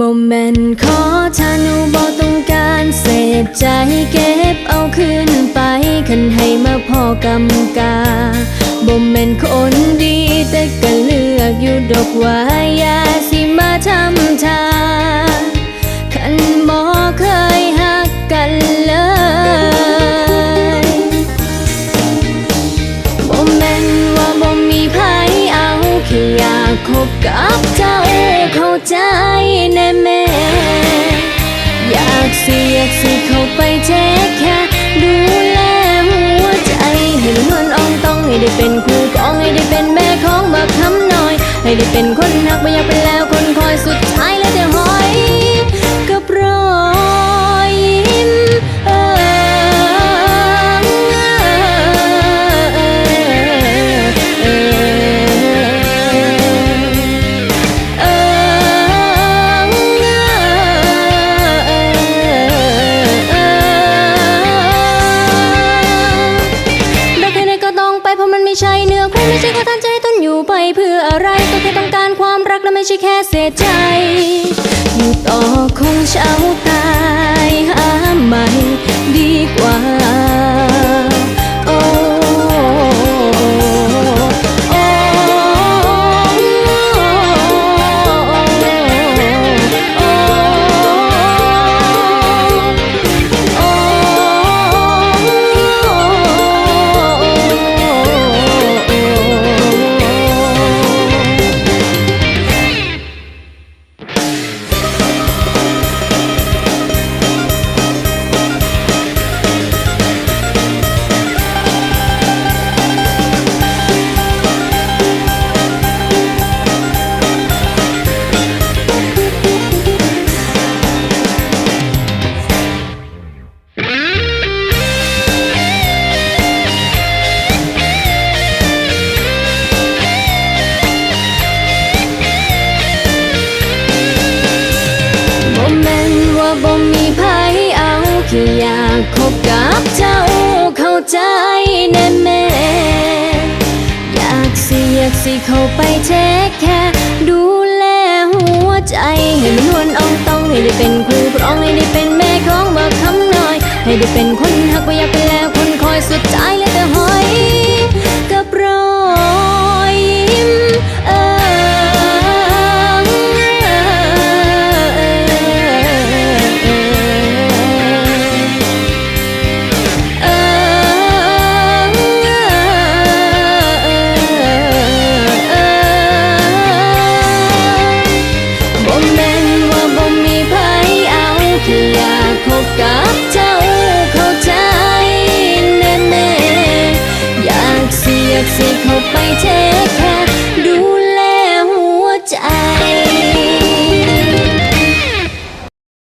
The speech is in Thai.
บ่แม่นขอทานุบ่ต้องการเศษใจเก็บเอาคืนไปคันให้มาพอกำกาบ่แม่นคนดีแต่ก็เลือกอยู่ดอกว่าอย่าสิมาทำทาคันบ่เคยหักกันเลยบ่แม่นว่าบ่มีไผเอาแค่อยากคบกับเจ้า เข้าใจแน่แม่อยากสิอยากสิเข้าไปเทคแค่ดูแลหัวใจให้มันอ่องต้องให้ได้เป็นครูกองให้ได้เป็นแม่ของบักคำน้อย ให้ได้เป็นคนหักไม่อยากเป็น ไม่ใช่เนื้อคู่ไม่ใช่ข้อตั้งใจต้นอยู่ไปเพื่ออะไรก็แค่ต้องการความรักและไม่ใช่แค่เสียใจอยู่ต่อคงเช้า คบกับเจ้าเข้าใจแน่แม่อยากสิอยากสิเข้าไปเทคแค่ดูแลหัวใจ ให้มันนวลอ่องต้องให้ได้เป็นครูพร้องให้ได้เป็นแม่ของบอกคำน้อย ให้ได้เป็นคนหักว่าอยากไปแล้วคนคอยสุดใจเลยา